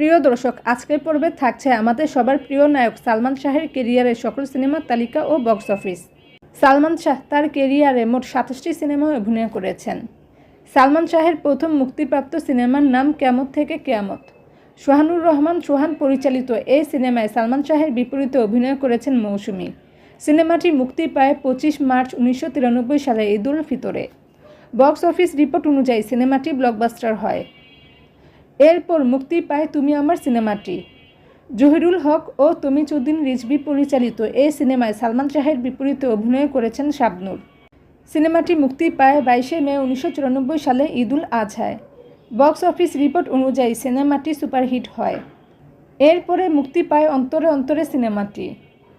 প্রিয় দর্শক, আজকের পর্বে থাকছে আমাদের সবার প্রিয় নায়ক সালমান শাহের কেরিয়ারের সকল সিনেমার তালিকা ও বক্স অফিস। সালমান শাহ তার কেরিয়ারে মোট সাতাশটি সিনেমায় অভিনয় করেছেন। সালমান শাহের প্রথম মুক্তিপ্রাপ্ত সিনেমার নাম কেমত থেকে কেয়ামত? সোহানুর রহমান সোহান পরিচালিত এই সিনেমায় সালমান শাহের বিপরীতে অভিনয় করেছেন মৌসুমি। সিনেমাটি মুক্তি পায় পঁচিশ মার্চ উনিশশো তিরানব্বই সালে ঈদুল ফিতরে। বক্স অফিস রিপোর্ট অনুযায়ী সিনেমাটি ব্লকবাস্টার হয়। এরপর মুক্তি পায় তুমি আমার সিনেমাটি। জহিরুল হক ও তমিচুদ্দিন রিজভি পরিচালিত এই সিনেমায় সালমান শাহের বিপরীতে অভিনয় করেছেন শাবনুর। সিনেমাটি মুক্তি পায় বাইশে মে উনিশশো চুরানব্বই সালে ঈদুল আজহায়। বক্স অফিস রিপোর্ট অনুযায়ী সিনেমাটি সুপারহিট হয়। এরপরে মুক্তি পায় অন্তরে অন্তরে সিনেমাটি।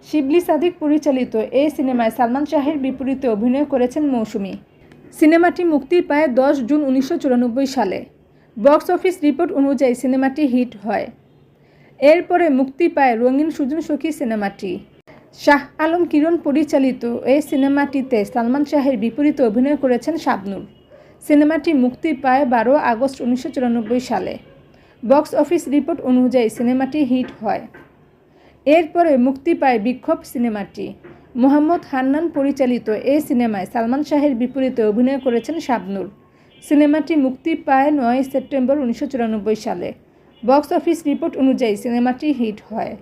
শিবলি সাদিক পরিচালিত এই সিনেমায় সালমান শাহের বিপরীতে অভিনয় করেছেন মৌসুমী। সিনেমাটি মুক্তি পায় দশ জুন উনিশশো চুরানব্বই সালে। বক্স অফিস রিপোর্ট অনুযায়ী সিনেমাটি হিট হয়। এরপরে মুক্তি পায় রঙিন সুজন সখী সিনেমাটি। শাহ আলম কিরণ পরিচালিত এই সিনেমাটিতে সালমান শাহের বিপরীতে অভিনয় করেছেন শাবনুর। সিনেমাটি মুক্তি পায় বারো আগস্ট উনিশশো চুরানব্বই সালে। বক্স অফিস রিপোর্ট অনুযায়ী সিনেমাটি হিট হয়। এরপরে মুক্তি পায় বিক্ষোভ সিনেমাটি। মোহাম্মদ হান্নান পরিচালিত এই সিনেমায় সালমান শাহের বিপরীতে অভিনয় করেছেন শাবনুর। সিনেমাটি মুক্তি পায় নয় সেপ্টেম্বর উনিশশো চুরানব্বই সালে। বক্স অফিস রিপোর্ট অনুযায়ী সিনেমাটি হিট হয়।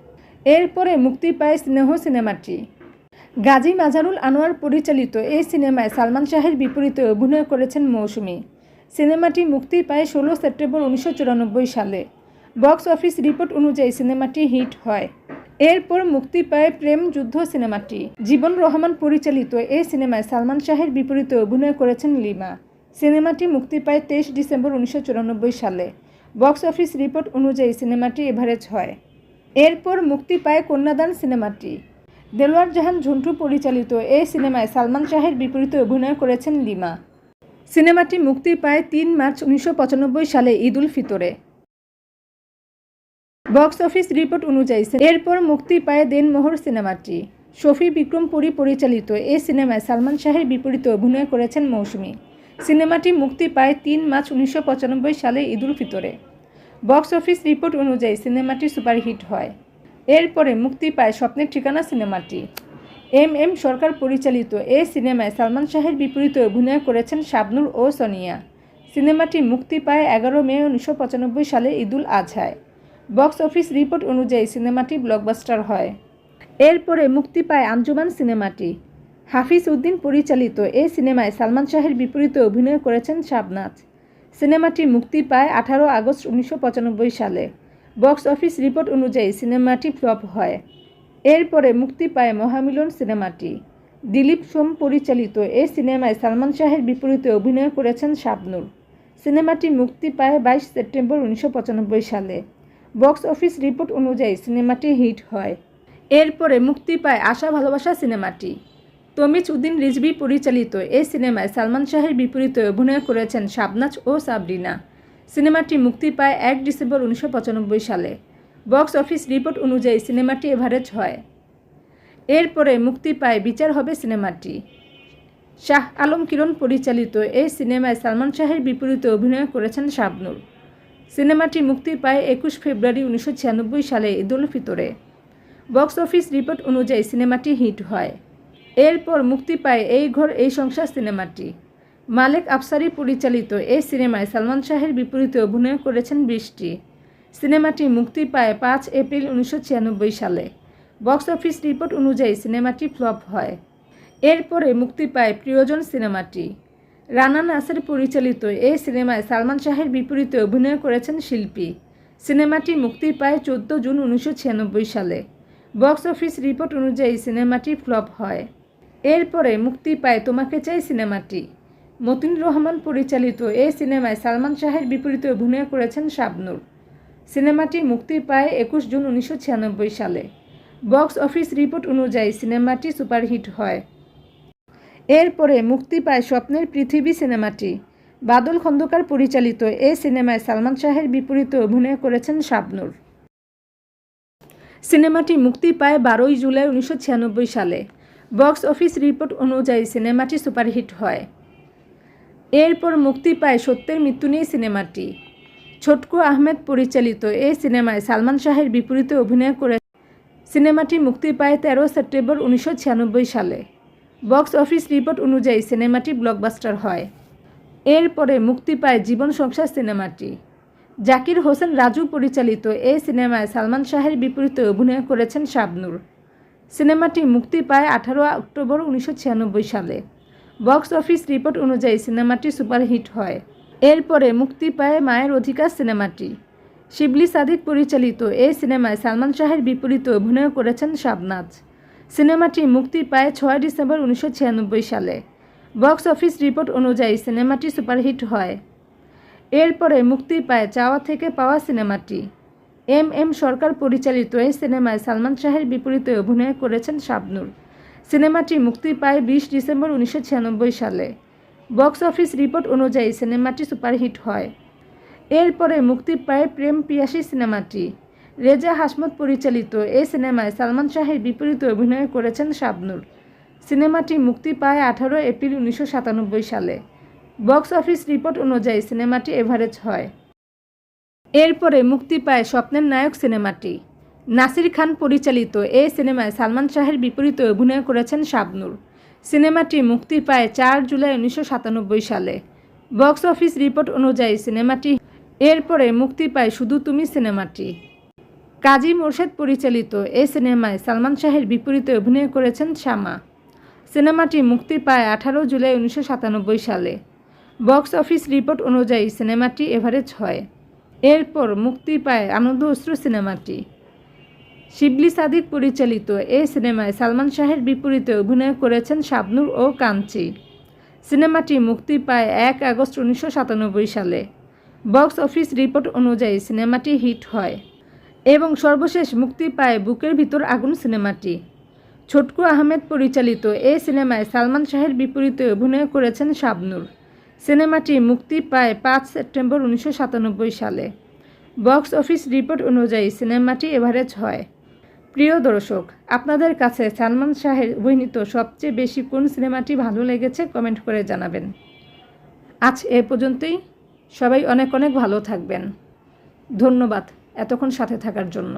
এরপরে মুক্তি পায় স্নেহ সিনেমাটি। গাজী মাজারুল আনোয়ার পরিচালিত এই সিনেমায় সালমান শাহের বিপরীতে অভিনয় করেছেন মৌসুমী। সিনেমাটি মুক্তি পায় ষোলো সেপ্টেম্বর উনিশশো চুরানব্বই সালে। বক্স অফিস রিপোর্ট অনুযায়ী সিনেমাটি হিট হয়। এরপর মুক্তি পায় প্রেম যুদ্ধ সিনেমাটি। জীবন রহমান পরিচালিত এই সিনেমায় সালমান শাহের বিপরীতে অভিনয় করেছেন লিমা। সিনেমাটি মুক্তি পায় তেইশ ডিসেম্বর উনিশশো চুরানব্বই সালে। বক্স অফিস রিপোর্ট অনুযায়ী সিনেমাটি এভারেজ হয়। এরপর মুক্তি পায় কন্যাদান সিনেমাটি। দেলোয়ার জাহান ঝন্টু পরিচালিত এই সিনেমায় সালমান শাহের বিপরীতে অভিনয় করেছেন লিমা। সিনেমাটি মুক্তি পায় তিন মার্চ উনিশশো পঁচানব্বই সালে ঈদুল ফিতরে। বক্স অফিস রিপোর্ট অনুযায়ী এরপর মুক্তি পায় দেনমোহর সিনেমাটি। শফি বিক্রমপুরী পরিচালিত এই সিনেমায় সালমান শাহের বিপরীতে অভিনয় করেছেন মৌসুমী। সিনেমাটি মুক্তি পায় তিন মার্চ উনিশশো পঁচানব্বই সালে ঈদুল ফিতরে। বক্স অফিস রিপোর্ট অনুযায়ী সিনেমাটি সুপারহিট হয়। এরপরে মুক্তি পায় স্বপ্নের ঠিকানা সিনেমাটি। এম এম সরকার পরিচালিত এ সিনেমায় সালমান শাহের বিপরীতে অভিনয় করেছেন শাবনুর ও সোনিয়া। সিনেমাটি মুক্তি পায় এগারো মে উনিশশো পঁচানব্বই সালে ঈদুল আজহায়। বক্স অফিস রিপোর্ট অনুযায়ী সিনেমাটি ব্লকবাস্টার হয়। এরপরে মুক্তি পায় আঞ্জুমান সিনেমাটি। হাফিজ উদ্দিন পরিচালিত এই সিনেমায় সালমান শাহের বিপরীতে অভিনয় করেছেন শাবনাজ। সিনেমাটি মুক্তি পায় আঠারো আগস্ট উনিশশো পঁচানব্বই সালে। বক্স অফিস রিপোর্ট অনুযায়ী সিনেমাটি ফ্লপ হয়। এরপরে মুক্তি পায় মহামিলন সিনেমাটি। দিলীপ সোম পরিচালিত এই সিনেমায় সালমান শাহের বিপরীতে অভিনয় করেছেন শাবনুর। সিনেমাটি মুক্তি পায় বাইশ সেপ্টেম্বর উনিশশো পঁচানব্বই সালে। বক্স অফিস রিপোর্ট অনুযায়ী সিনেমাটি হিট হয়। এরপরে মুক্তি পায় আশা ভালোবাসা সিনেমাটি। তমিজ উদ্দিন রিজভি পরিচালিত এই সিনেমায় সালমান শাহের বিপরীতে অভিনয় করেছেন শাবনাজ ও সাবরিনা। সিনেমাটি মুক্তি পায় এক ডিসেম্বর উনিশশো পঁচানব্বই সালে। বক্স অফিস রিপোর্ট অনুযায়ী সিনেমাটি এভারেজ হয়। এরপরে মুক্তি পায় বিচার হবে সিনেমাটি। শাহ আলম কিরণ পরিচালিত এই সিনেমায় সালমান শাহের বিপরীতে অভিনয় করেছেন শাবনুর। সিনেমাটি মুক্তি পায় একুশ ফেব্রুয়ারি উনিশশো ছিয়ানব্বই সালে ঈদুল ফিতরে। বক্স অফিস রিপোর্ট অনুযায়ী সিনেমাটি হিট হয়। এরপর মুক্তি পায় এই ঘর, এই সংসার সিনেমাটি। মালেক আফসারি পরিচালিত এই সিনেমায় সালমান শাহের বিপরীতে অভিনয় করেছেন বৃষ্টি। সিনেমাটি মুক্তি পায় পাঁচ এপ্রিল উনিশশো ছিয়ানব্বই সালে। বক্স অফিস রিপোর্ট অনুযায়ী সিনেমাটি ফ্লপ হয়। এরপরে মুক্তি পায় প্রিয়জন সিনেমাটি। রানা নাসের পরিচালিত এই সিনেমায় সালমান শাহের বিপরীতে অভিনয় করেছেন শিল্পী। সিনেমাটি মুক্তি পায় চোদ্দ জুন উনিশশো ছিয়ানব্বই সালে। বক্স অফিস রিপোর্ট অনুযায়ী সিনেমাটি ফ্লপ হয়। এরপরে মুক্তি পায় তোমাকে চাই সিনেমাটি। মতিন রহমান পরিচালিত এই সিনেমায় সালমান শাহের বিপরীতে অভিনয় করেছেন শাবনুর। সিনেমাটি মুক্তি পায় একুশ জুন উনিশশো ছিয়ানব্বই সালে। বক্স অফিস রিপোর্ট অনুযায়ী সিনেমাটি সুপারহিট হয়। এরপরে মুক্তি পায় স্বপ্নের পৃথিবী সিনেমাটি। বাদল খন্দকার পরিচালিত এই সিনেমায় সালমান শাহের বিপরীতে অভিনয় করেছেন শাবনুর। সিনেমাটি মুক্তি পায় বারোই জুলাই উনিশশো ছিয়ানব্বই সালে। বক্স অফিস রিপোর্ট অনুযায়ী সিনেমাটি সুপারহিট হয়। এরপর মুক্তি পায় সত্যের মৃত্যু নিয়ে সিনেমাটি। ছোটকু আহমেদ পরিচালিত এই সিনেমায় সালমান শাহের বিপরীতে অভিনয় করে সিনেমাটি মুক্তি পায় তেরো সেপ্টেম্বর উনিশশো ছিয়ানব্বই সালে। বক্স অফিস রিপোর্ট অনুযায়ী সিনেমাটি ব্লকবাস্টার হয়। এরপরে মুক্তি পায় জীবন সংসার সিনেমাটি। জাকির হোসেন রাজু পরিচালিত এই সিনেমায় সালমান শাহের বিপরীতে অভিনয় করেছেন শাবনূর। সিনেমাটি মুক্তি পায় আঠারো অক্টোবর উনিশশো ছিয়ানব্বই সালে। বক্স অফিস রিপোর্ট অনুযায়ী সিনেমাটি সুপারহিট হয়। এরপরে মুক্তি পায় মায়ের অধিকার সিনেমাটি। শিবলি সাদিক পরিচালিত এই সিনেমায় সালমান শাহের বিপরীতে অভিনয় করেছেন শাবনাজ। সিনেমাটি মুক্তি পায় ছয় ডিসেম্বর উনিশশো ছিয়ানব্বই সালে। বক্স অফিস রিপোর্ট অনুযায়ী সিনেমাটি সুপারহিট হয়। এরপরে মুক্তি পায় চাওয়া থেকে পাওয়া সিনেমাটি। এম এম সরকার পরিচালিত এই সিনেমায় সালমান শাহের বিপরীতে অভিনয় করেছেন শাবনূর। সিনেমাটি মুক্তি পায় বিশ ডিসেম্বর উনিশশো ছিয়ানব্বই সালে। বক্স অফিস রিপোর্ট অনুযায়ী সিনেমাটি সুপারহিট হয়। এরপরে মুক্তি পায় প্রেম পিয়াসী সিনেমাটি। রেজা হাসমত পরিচালিত এই সিনেমায় সালমান শাহের বিপরীতে অভিনয় করেছেন শাবনূর। সিনেমাটি মুক্তি পায় আঠারো এপ্রিল উনিশশো সাতানব্বই সালে। বক্স অফিস রিপোর্ট অনুযায়ী সিনেমাটি এভারেজ হয়। এরপরে মুক্তি পায় স্বপ্নের নায়ক সিনেমাটি। নাসির খান পরিচালিত এই সিনেমায় সালমান শাহের বিপরীতে অভিনয় করেছেন শাবনূর। সিনেমাটি মুক্তি পায় চার জুলাই উনিশশো সাতানব্বই সালে। বক্স অফিস রিপোর্ট অনুযায়ী সিনেমাটি এরপরে মুক্তি পায় শুধু তুমি সিনেমাটি। কাজী মোর্শেদ পরিচালিত এই সিনেমায় সালমান শাহের বিপরীতে অভিনয় করেছেন শ্যামা সিনেমাটি মুক্তি পায় আঠারো জুলাই উনিশশো সাতানব্বই সালে। বক্স অফিস রিপোর্ট অনুযায়ী সিনেমাটি এভারেজ হয়। এরপর মুক্তি পায় আনন্দ অশ্রু সিনেমাটি। শিবলি সাদিক পরিচালিত এই সিনেমায় সালমান শাহের বিপরীতে অভিনয় করেছেন শাবনূর ও কাঞ্চি। সিনেমাটি মুক্তি পায় এক আগস্ট উনিশশো সাতানব্বই সালে। বক্স অফিস রিপোর্ট অনুযায়ী সিনেমাটি হিট হয় এবং সর্বশেষ মুক্তি পায় বুকের ভিতর আগুন সিনেমাটি। ছোটকু আহমেদ পরিচালিত এই সিনেমায় সালমান শাহের বিপরীতে অভিনয় করেছেন শাবনূর। সিনেমাটি মুক্তি পায় পাঁচ সেপ্টেম্বর উনিশশো সাতানব্বই সালে। বক্স অফিস রিপোর্ট অনুযায়ী সিনেমাটি এভারেজ হয়। প্রিয় দর্শক, আপনাদের কাছে সালমান শাহের অভিনীত সবচেয়ে বেশি কোন সিনেমাটি ভালো লেগেছে কমেন্ট করে জানাবেন। আজ এ পর্যন্তই। সবাই অনেক অনেক ভালো থাকবেন। ধন্যবাদ এতক্ষণ সাথে থাকার জন্য।